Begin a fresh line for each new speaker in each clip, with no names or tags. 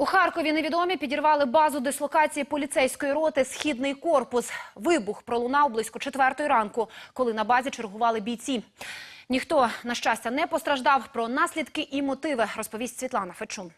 У Харкові невідомі підірвали базу дислокації поліцейської роти Східний корпус. Вибух пролунав близько четвертої ранку, коли на базі чергували бійці. Ніхто, на щастя, не постраждав. Про наслідки і мотиви розповість Світлана Фечун.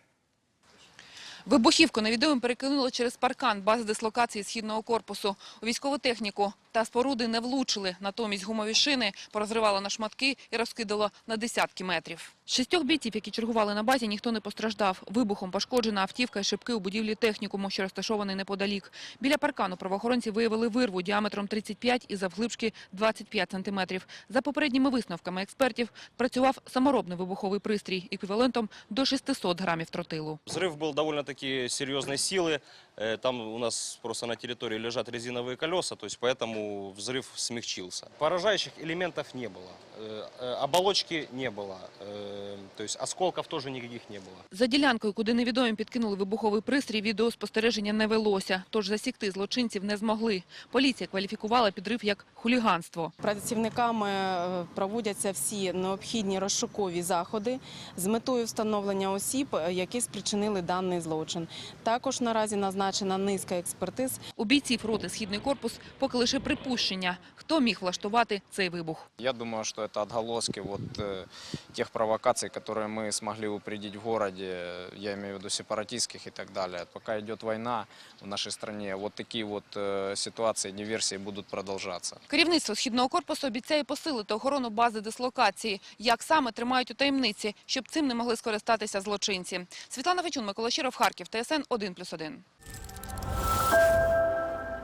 Вибухівку невідомим перекинули через паркан бази дислокації східного корпусу. У військову техніку та споруди не влучили. Натомість гумові шини порозривало на шматки і розкидало на десятки метрів. З Шістьох бійців, які чергували на базі, ніхто не постраждав. Вибухом пошкоджена автівка і шибки у будівлі технікуму, що розташований неподалік. Біля паркану правоохоронці виявили вирву діаметром 35 і завглибшки 25 сантиметрів. За попередніми висновками експертів, працював саморобний вибуховий пристрій еквівалентом до 600 грамів тротилу.
Взрыв был довольно-таки серьезной силы. Э, Там у нас просто на территории лежат резиновые колеса, то есть поэтому взрыв смягчился. Поражающих элементов не было. Э, э, Оболочки не было. Э, То есть осколков тоже никаких не было.
За ділянкою, куди невідомі підкинули вибуховий пристрій, відеоспостереження не велося, тож засікти злочинців не змогли. Поліція кваліфікувала підрив як хуліганство.
Працівниками е, проводяться всі необхідні розшукові заходи з метою встановлення осіб, е, які спричинили даний злочин. Також наразі назначена низка експертиз
У бійців роти «Східний корпус» поки лише припущення, хто міг влаштувати цей вибух.
Я думаю, что это отголоски вот э, тех провокаций, которые мы смогли упредить в городе, э, я имею в виду сепаратистских и так далее. Пока идет война в нашей стране, вот такие вот э, ситуации, диверсии будут продолжаться.
Керівництво «Східного корпусу» обіцяє посилити охорону бази дислокації. Як саме тримають у таємниці, щоб цим не могли скористатися злочинці. Світлана Фечун, Микола Щиров, Харків, ТСН 1+,1.